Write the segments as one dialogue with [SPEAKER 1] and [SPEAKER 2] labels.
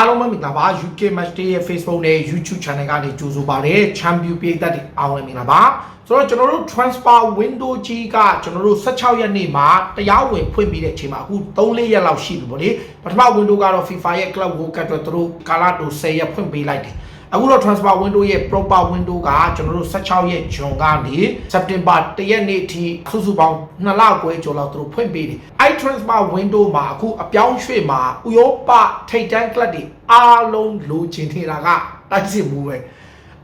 [SPEAKER 1] အားလုံးပဲမင်္ဂလာပါ UK Match Day ရဲ့ Facebook နဲ့ YouTube Channel ကနေကြိုဆိုပါရစေ Champion ပြည်သက်တွေအားလုံးပဲမင်္ဂလာပါဆိုတော့ကျွန်တော်တို့ transfer window ကြီးကကျွန်တော်တို့16ရက်နေ့မှာတရားဝင်ဖွင့်ပြီးတဲ့အချိန်မှာအခု3-4ရက်လောက်ရှိပြီပေါ့လေပထမ window ကတော့ FIFA ရဲ့ Club World Cup အတွက်သူတို့ကာလာတို10ရက်ဖွင့်ပေးလိုက်တယ် အခုတော့ transfer window ရဲ့ proper window ကကျွန်တော်တို့16ရက်ဂျွန်ကနေ September 1ရက်နေ့အထိစုစုပေါင်း2လခွဲကျော်လောက်သူတို့ဖွင့်ပေးတယ်အဲ့ transfer window မှာအခုအပြောင်းရွှေ့မှာဥရောပထိပ်တန်း club တွေအားလုံးလိုချင်နေတာကတိုက်စစ်မှုပဲ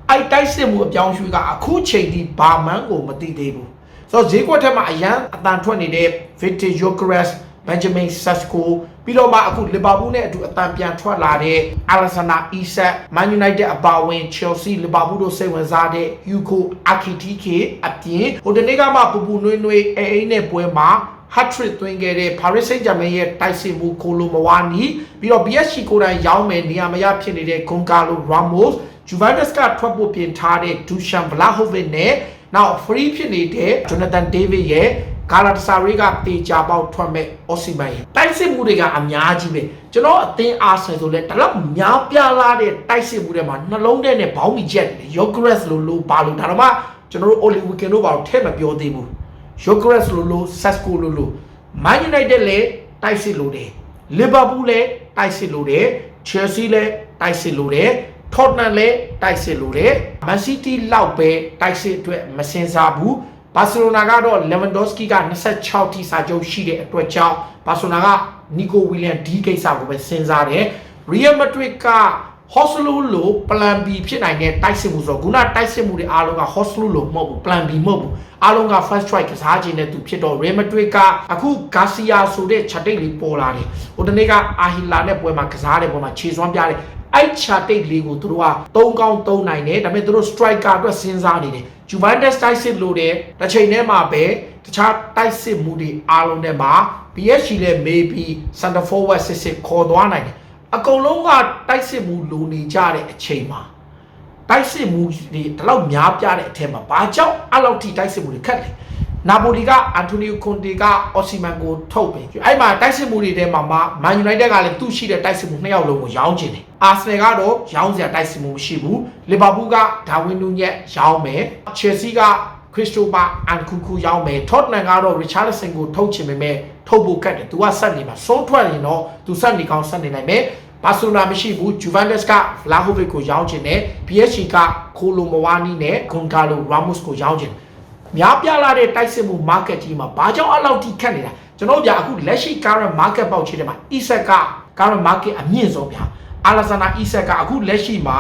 [SPEAKER 1] အဲ့တိုက်စစ်မှုအပြောင်းရွှေ့ကအခုချိန်ထိဘာမှန်းကိုမသိသေးဘူးဆိုတော့ဈေးကွက်ထက်မှာအရန်အတန်ထွက်နေတဲ့ Victor Gyökeres Benjamin Sesko ပြီးတော့မှအခုလီဗာပူးနဲ့အတူအတန်ပြန်ထွက်လာတဲ့ Alexander Isak Man United အပါအဝင် Chelsea လီဗာပူးတို့စိတ်ဝင်စားတဲ့ Yuko Akitike အပြင်ဟိုတနေ့ကမှပူပူနွေးနွေးအဲအိနဲ့ပွဲမှာ hat trick သွင်းခဲ့တဲ့ Paris Saint-Germain ရဲ့တိုက်စစ်မှုကိုလိုမဝါနီပြီးတော့ PSG ကိုယ်တိုင်ရောင်းမယ်နေရာမရဖြစ်နေတဲ့ Goncalo Ramos Juventus ကထွက်ဖို့ပြင်ထားတဲ့ Dusan Vlahovic နဲ့နောက် free ဖြစ်နေတဲ့ Jonathan David ရဲ့ ကာလာတဆာရီကတေချာပေါက်ထွက်မဲ့အော်စီမန်ရဲ့တိုက်စစ်မှုတွေကအများကြီးပဲကျွန်တော်အသင်းအာဆယ်ဆိုလဲတလောက်များပြားလာတဲ့တိုက်စစ်မှုတွေမှာနှလုံးထဲနဲ့ဘောင်းမီချက်တယ်ယောဂရက်လိုလိုပါလို့ဒါတော့မှကျွန်တော်တို့အိုလီဝီကင်တို့ဘာလို့ထဲမပြောသေးဘူးယောဂရက်လိုလိုဆက်ကိုလိုလိုမန်ယူနိုက်တက်လည်းတိုက်စစ်လိုတယ်လီဗာပူးလည်းတိုက်စစ်လိုတယ်ချယ်ဆီလည်းတိုက်စစ်လိုတယ်ထော့နမ်လည်းတိုက်စစ်လိုတယ်မန်စီးတီးလောက်ပဲတိုက်စစ်အတွက်မစင်စားဘူး ဘာစီလိုနာကတော့လေဗန်ဒိုစကီက26ထိစာချုပ်ရှိတဲ့အတွက်ကြောင့်ဘာစီလိုနာကနီကိုဝီလျံဒီကိစ္စကိုပဲစဉ်းစားတယ်ရီယယ်မက်ဒရစ်ကဟော့စလူလို plan B ဖြစ်နိုင်တဲ့တိုက်စစ်မှုဆိုတော့ခုနတိုက်စစ်မှုတွေအားလုံးကဟော့စလူလိုမဟုတ်ဘူး plan B မဟုတ်ဘူးအားလုံးက first strike ကစားခြင်းနဲ့သူဖြစ်တော့ Real Madrid ကအခုဂါစီယာဆိုတဲ့ချက်တိတ်လေးပေါ်လာတယ်ဟိုတနေ့ကအာဟီလာနဲ့ပွဲမှာကစားတဲ့ပွဲမှာခြေစွမ်းပြတယ်အဲ့ချာတိတ်လေးကိုသူတို့က၃ကောင်း၃နိုင်တယ်ဒါပေမဲ့သူတို့ striker အတွက်စဉ်းစားနေတယ် Juventus တိုက်စစ်လို့တဲ့တစ်ချိန်တည်းမှာပဲတခြားတိုက်စစ်မှုတွေအားလုံးထဲမှာ PSG လည်း maybe center forward စစ်စစ်ခေါ်သွားနိုင်တယ်အကုန်လုံးကတိုက်စစ်မှုလိုနေကြတဲ့အချိန်မှာတိုက်စစ်မှုတွေဒီလောက်များပြတဲ့အထက်မှာဘာကြောင့်အဲ့လောက်ထိတိုက်စစ်မှုတွေခက်လဲ နာပိုလီက အန်တိုနီယိုကွန်တေကအော်စီမန်ကိုထုတ်ပြီအဲ့မှာတိုက်စစ်မှုတွေထဲမှာမန်ယူနိုက်တက်ကလည်းသူ့ရှိတဲ့တိုက်စစ်မှုနှစ်ယောက်လုံးကိုရောင်းချင်တယ်အာဆနယ်ကတော့ရောင်းစရာတိုက်စစ်မှုမရှိဘူးလီဗာပူးကဒါဝင်းနူညက်ရောင်းမယ်ချယ်ဆီကခရစ်စတိုဖာအန်ကူကူရောင်းမယ်ထော့တနန်ကတော့ရီချာလဆန်ကိုထုတ်ချင်ပေမဲ့ထုတ်ဖို့ကတ်တယ်သူကဆက်နေမှာဆုံးထွက်ရင်တော့သူဆက်နေကောင်းဆက်နေနိုင်မယ်ဘာစီလိုနာမရှိဘူးဂျူဗန်ဒက်စ်ကလာဟိုဗစ်ကိုရောင်းချင်တယ် PSG ကခိုလိုမဝါနီနဲ့ဂွန်ကာလိုရာမို့စ်ကိုရောင်းချင်တယ် များပြားလာတဲ့တိုက်စစ်မှု market ကြီးမှာဘာကြောင့်အဲ့လောက်ထိခက်နေတာကျွန်တော်ဗျာအခုလက်ရှိ current market ပေါက်ချေတယ်မှာ ESET က current market အမြင့်ဆုံးဗျာအာလာဆန်နာ ESET ကအခုလက်ရှိမှာ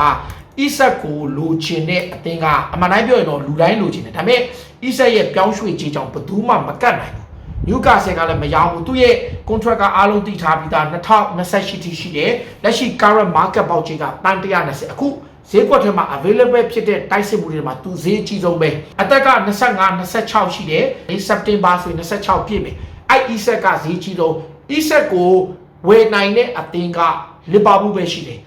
[SPEAKER 1] ESET ကိုလိုချင်တဲ့အသင်းကအမှန်တိုင်းပြောရင်တော့လူတိုင်းလိုချင်တယ်ဒါပေမဲ့ ESET ရဲ့ပြောင်းရွှေ့ခြင်းကြောင့်ဘယ်သူမှမကတ်နိုင်ဘူးနျူကာဆယ်ကလည်းမရောဘူးသူ့ရဲ့ contract ကအားလုံးတည်ထားပြီးသား2028ထိရှိတယ်လက်ရှိ current market ပေါက်ချေကတန်120အခု ဈေးကွက်ထဲမှာ available ဖြစ်တဲ့တိုက်စစ်မှုတွေမှာသူဈေးအကြီးဆုံးပဲအသက်က25 26ရှိတယ်ဒီ September ဆိုရင်26ပြည့်မယ်အဲ့ ESET ကဈေးကြီးဆုံး ESET ကိုဝယ်နိုင်တဲ့အသင်းကလီဗာပူးပဲရှိတယ်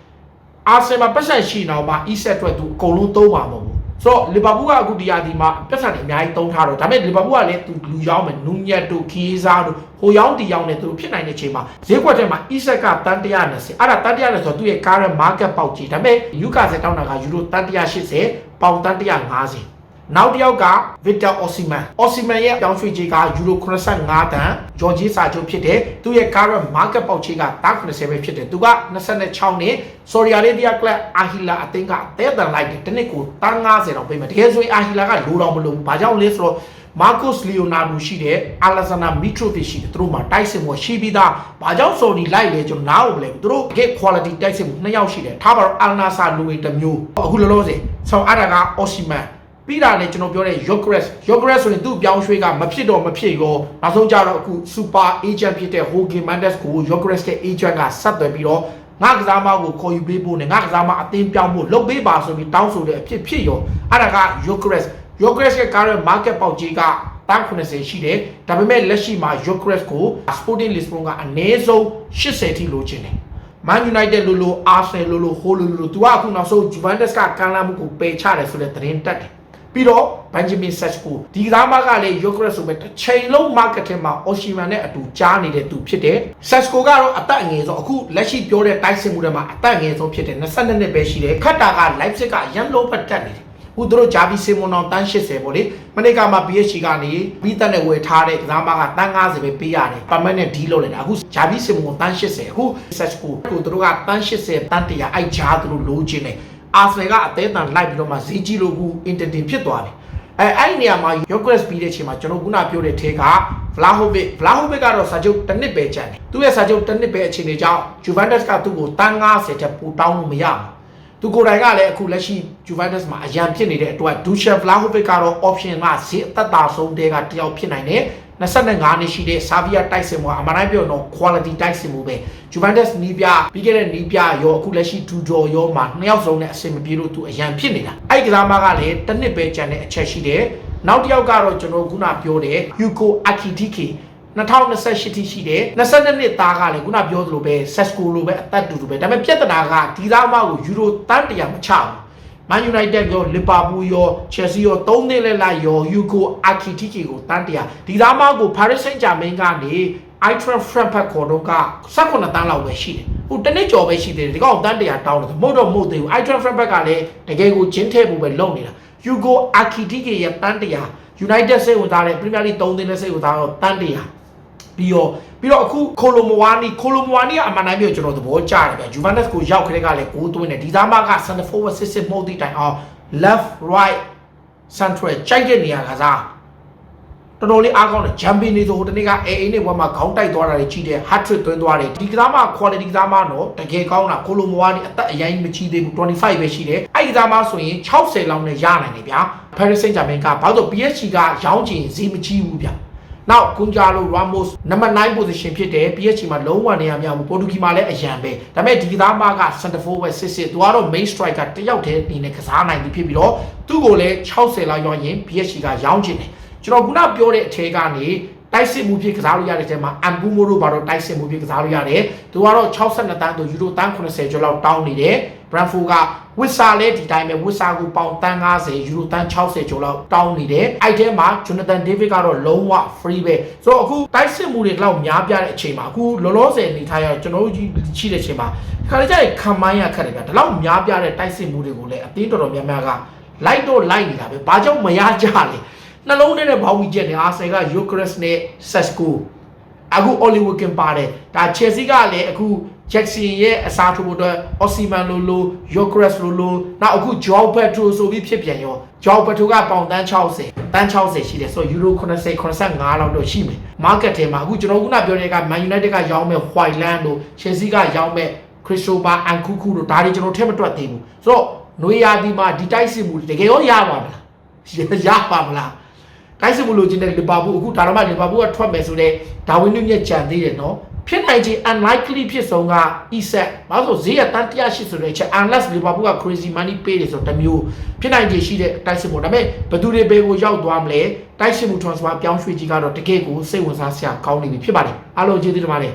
[SPEAKER 1] အာဆင်မှာပတ်သက်ရှိတော့မှ ESET အတွက်သူအကုန်လုံးသုံးပါမဟုတ်ဘူး ဆိုတော့လီဗာပူးကအခုဒီယာဒီမှာပတ်သက်တယ်အများကြီးသုံးထားတော့ဒါပေမဲ့လီဗာပူးကလည်းသူလူရောင်းမယ်နူညက်တို့ခီးစားတို့ဟိုရောင်းတီရောင်းနဲ့သူတို့ဖြစ်နိုင်တဲ့ချိန်မှာဈေးကွက်ထဲမှာ ESET ကတန်120အဲ့ဒါတန်120ဆိုတော့သူ့ရဲ့ current market ပေါက်ကြီးဒါပေမဲ့ယူကာဆယ်တောင်းတာကယူရိုတန်180ပေါင်တန်150 နောက်တစ်ယောက်က Victor Osimhen Osimhen ရဲ့ပြောင်းရွှေ့ခြင်းကယူရို85တန်ဂျော်ဂျီစာချုပ်ဖြစ်တယ်သူရဲ့ current market ပေါက်ခြင်းက190ပဲဖြစ်တယ်သူက26နှစ် Saudi Arabia Club Ahila အသင်းကအသေးအတန်လိုက်တယ်တစ်နှစ်ကိုတန်း90တောင်ပေးမယ်တကယ်ဆိုရင် Ahila ကလိုတော့မလို့ဘာကြောင့်လဲဆိုတော့ Marcos Leonardo ရှိတယ် Alexander Mitrovic ရှိတယ်သူတို့မှာတိုက်စစ်မှုရှိပြီးသားဘာကြောင့် Saudi လိုက်လဲကျွန်တော်နားကိုမလဲဘူးသူတို့တကယ် quality တိုက်စစ်မှုနှစ်ယောက်ရှိတယ်ထားပါတော့ Al Nassr လူတွေတစ်မျိုးအခုလောလောဆယ်ဆောင်းအတာက Osimhen ပြီးတာလည်းကျွန်တော်ပြောတဲ့ Yogres Yogres ဆိုရင်သူ့ပြောင်းရွှေ့ကမဖြစ်တော့မဖြစ်ရောနောက်ဆုံးကြတော့အခု super agent ဖြစ်တဲ့ Jorge Mendes ကို Yogres ရဲ့ agent ကဆက်သွယ်ပြီးတော့ငါကစားမကိုခေါ်ယူပေးဖို့နဲ့ငါကစားမအသင်းပြောင်းဖို့လုပ်ပေးပါဆိုပြီးတောင်းဆိုတဲ့အဖြစ်ဖြစ်ရောအဲ့ဒါက Yogres Yogres ရဲ့ current market ပေါက်ကြီးကတန်း90ရှိတယ်ဒါပေမဲ့လက်ရှိမှာ Yogres ကို Sporting Lisbon ကအနည်းဆုံး80ထိလိုချင်တယ် Man United လို့လို့ Arsenal လို့လို့ Hull လို့လို့သူကအခုနောက်ဆုံး Juventus ကကမ်းလှမ်းမှုကိုပယ်ချတယ်ဆိုတဲ့သတင်းတက်တယ် ပြီးတော့ Benjamin Sesko ဒီကစားမကလည်း Yokres ဆိုပဲတစ်ချိန်လုံး market ထဲမှာ Oshiman နဲ့အတူကြားနေတဲ့သူဖြစ်တယ် Sesko ကတော့အသက်အငယ်ဆုံးအခုလက်ရှိပြောတဲ့တိုက်စစ်မှုတွေမှာအသက်အငယ်ဆုံးဖြစ်တယ်22နှစ်ပဲရှိတယ်ခတ်တာက Leipzig ကရန်လုံးပတ်တက်နေတယ်ခုတို့ဂျာဗီစီမွန်အောင်တန်း80ပေါ့လေမနေ့ကမှ PSG ကနေပြီးတက်နဲ့ဝယ်ထားတဲ့ကစားမကတန်း90ပဲပေးရတယ် permanent deal လုပ်လိုက်တာအခုဂျာဗီစီမွန်တန်း80အခု Sesko ကိုတို့ကတန်း80တန်း100အိုက်ချားသူတို့လိုချင်တယ် အာဆနယ်ကအသေးအံလိုက်ပြီးတော့မှဈေးကြီးလို့ခု intertin ဖြစ်သွားပြီအဲအဲ့ဒီနေရာမှာ Yokres ပြီးတဲ့အချိန်မှာကျွန်တော်ခုနပြောတဲ့ထဲက Vlahovic Vlahovic ကတော့စာချုပ်တစ်နှစ်ပဲကျန်တယ်သူ့ရဲ့စာချုပ်တစ်နှစ်ပဲအချိန်တွေကြောင့် Juventus ကသူ့ကိုတန်း90ချက်ပိုတောင်းလို့မရဘူးသူကိုယ်တိုင်ကလည်းအခုလက်ရှိ Juventus မှာအရန်ဖြစ်နေတဲ့အတွက် Dusan Vlahovic ကတော့ option ကဈေးအသက်သာဆုံးတဲကတယောက်ဖြစ်နိုင်တယ် 25နှစ်ရှိတဲ့ Savia တိုက်စင်မှုအမှန်တိုင်းပြောတော့ quality တိုက်စင်မှုပဲ Juventus နီးပြပြီးခဲ့တဲ့နီးပြရောအခုလက်ရှိ Tudor ရောမှာနှစ်ယောက်ဆုံးနဲ့အဆင်မပြေလို့သူအရန်ဖြစ်နေတာအဲ့ဒီကစားမကလည်းတစ်နှစ်ပဲကျန်တဲ့အချက်ရှိတယ်နောက်တစ်ယောက်ကတော့ကျွန်တော်ခုနပြောတဲ့ Yuko Akitike 2028ထိရှိတယ်22နှစ်သားကလည်းခုနပြောသလိုပဲ Sesco လိုပဲအသက်တူတူပဲဒါပေမဲ့ပြဿနာကဒီသားမကိုယူရိုတန်းတရာမချဘူး Man United ရော Liverpool ရော Chelsea ရောသုံးသိန်းလဲလာရော Yuko Akitike ကိုတန်းတရာဒီသားမကို Paris Saint-Germain ကနေ Eintracht Frankfurt ခေါ်တော့က18တန်းလောက်ပဲရှိတယ်ဟိုတနေ့ကျော်ပဲရှိသေးတယ်ဒီကောင်တန်းတရာတောင်းတယ်မဟုတ်တော့မဟုတ်သေးဘူး Eintracht Frankfurt ကလည်းတကယ်ကိုဂျင်းထဲဖို့ပဲလုပ်နေတာ Yuko Akitike ရဲ့တန်းတရာ United စိတ်ဝင်စားတဲ့ Premier League 3သိန်းနဲ့စိတ်ဝင်စားတော့တန်းတရာ ပြီးတော့ပြီးတော့အခုခိုလိုမဝါနီခိုလိုမဝါနီကအမှန်တိုင်းပြောကျွန်တော်သဘောကျတယ်ဗျဂျူဗန်တက်ကိုရောက်ခတဲ့ကလည်းကိုးသွင်းတယ်ဒီသားမက center forward စစ်စစ်မှုတ်တိတိုင်အောင် left right central ကြိုက်တဲ့နေရာကစားတော်တော်လေးအားကောင်းတယ်ဂျမ်ပီနေဆိုဟိုတနေ့ကအေအေနဲ့ဘွဲမှာခေါင်းတိုက်သွားတာတွေကြီးတယ် hat trick သွင်းသွားတယ်ဒီကစားမ quality ကစားမတော့တကယ်ကောင်းတာခိုလိုမဝါနီအသက်အရင်မကြီးသေးဘူး25ပဲရှိတယ်အဲ့ဒီကစားမဆိုရင်60လောက်နဲ့ရနိုင်တယ်ဗျာ Paris Saint-Germain ကဘာလို့ PSG ကရောင်းချင်ဈေးမကြီးဘူးဗျာ နောက်ကွန်ဂျာလိုရာမိုစ်နံပါတ်9 position ဖြစ်တယ် PSG မှာလုံးဝနေရာမရဘူးပေါ်တူဂီမှာလည်းအရန်ပဲဒါပေမဲ့ဒီကစားမက center forward စစ်စစ်သူကတော့ main striker တယောက်တည်းအနေနဲ့ကစားနိုင်ပြီဖြစ်ပြီးတော့သူ့ကိုလည်း60လောက်ရောင်းရင် PSG ကရောင်းချင်တယ်ကျွန်တော်ခုနပြောတဲ့အထဲကနေတိုက်စစ်မှုဖြစ်ကစားလို့ရတဲ့ထဲမှာအမ်ဘူမိုတို့ဘာတော့တိုက်စစ်မှုဖြစ်ကစားလို့ရတယ်သူကတော့62တန်းသူယူရိုတန်း80ကျော်လောက်တောင်းနေတယ်ဘရန်ဖိုက ဝစ်ဆာလည်းဒီတိုင်းပဲဝစ်ဆာကိုပေါင်တန်း90ယူရိုတန်း60ကျော်လောက်တောင်းနေတယ်အဲ့ထဲမှာဂျွနသန်ဒေးဗစ်ကတော့လုံးဝ free ပဲဆိုတော့အခုတိုက်စစ်မှုတွေလောက်များပြတဲ့အချိန်မှာအခုလောလောဆယ်နေထားရကျွန်တော်တို့ကြီးရှိတဲ့အချိန်မှာခါလေးကျရင်ခံမိုင်းရခက်တယ်ဗျာဒီလောက်များပြတဲ့တိုက်စစ်မှုတွေကိုလည်းအတင်းတော်တော်များများကလိုက်တော့လိုက်နေတာပဲဘာကြောင့်မရကြလဲနှလုံးထဲနဲ့ဘောင်းဝီချက်နဲ့အာဆယ်ကယိုကရက်စ်နဲ့ဆက်စကိုအခု Oliver Kin ပါတယ်ဒါ Chelsea ကလည်းအခု Jackson ရဲ့အစားထိုးဖို့အတွက် Osimhen လိုလို Yokres လိုလိုနောက်အခု Joao Pedro ဆိုပြီးဖြစ်ပြန်ရော Joao Pedro ကပေါင်တန်း60တန်း60ရှိတယ်ဆိုတော့ Euro 80 85လောက်တော့ရှိမယ် market ထဲမှာအခုကျွန်တော်ခုနပြောတဲ့က Man United ကရောင်းမဲ့ Whiteland တို့ Chelsea ကရောင်းမဲ့ Christopher Nkunku တို့ဒါတွေကျွန်တော်ထည့်မတွက်သေးဘူးဆိုတော့နွေရာသီမှာဒီတိုက်စစ်မှုတကယ်ရောရပါမလားရပါမလားတိုက်စစ်မှုလို့ကျင်းတဲ့လီဗာပူးအခုဒါတော့မှလီဗာပူးကထွက်မယ်ဆိုတော့ဒါဝင်းနုညက်ကြံသေးတယ်နော် ဖြစ်နိုင်ချေ unlikely ဖြစ်ဆုံးက Isak ဘာလို့ဆိုဈေးရတန်း180ဆိုတဲ့အချက် unless Liverpool က crazy money ပေးတယ်ဆိုတော့တမျိုးဖြစ်နိုင်ချေရှိတဲ့တိုက်စစ်မှုဒါပေမဲ့ဘယ်သူတွေဘယ်ကိုရောက်သွားမလဲတိုက်စစ်မှု transfer ပြောင်းရွှေ့ကြီးကတော့တကယ့်ကိုစိတ်ဝင်စားစရာကောင်းနေပြီဖြစ်ပါတယ်အားလုံးကျေးဇူးတင်ပါတယ်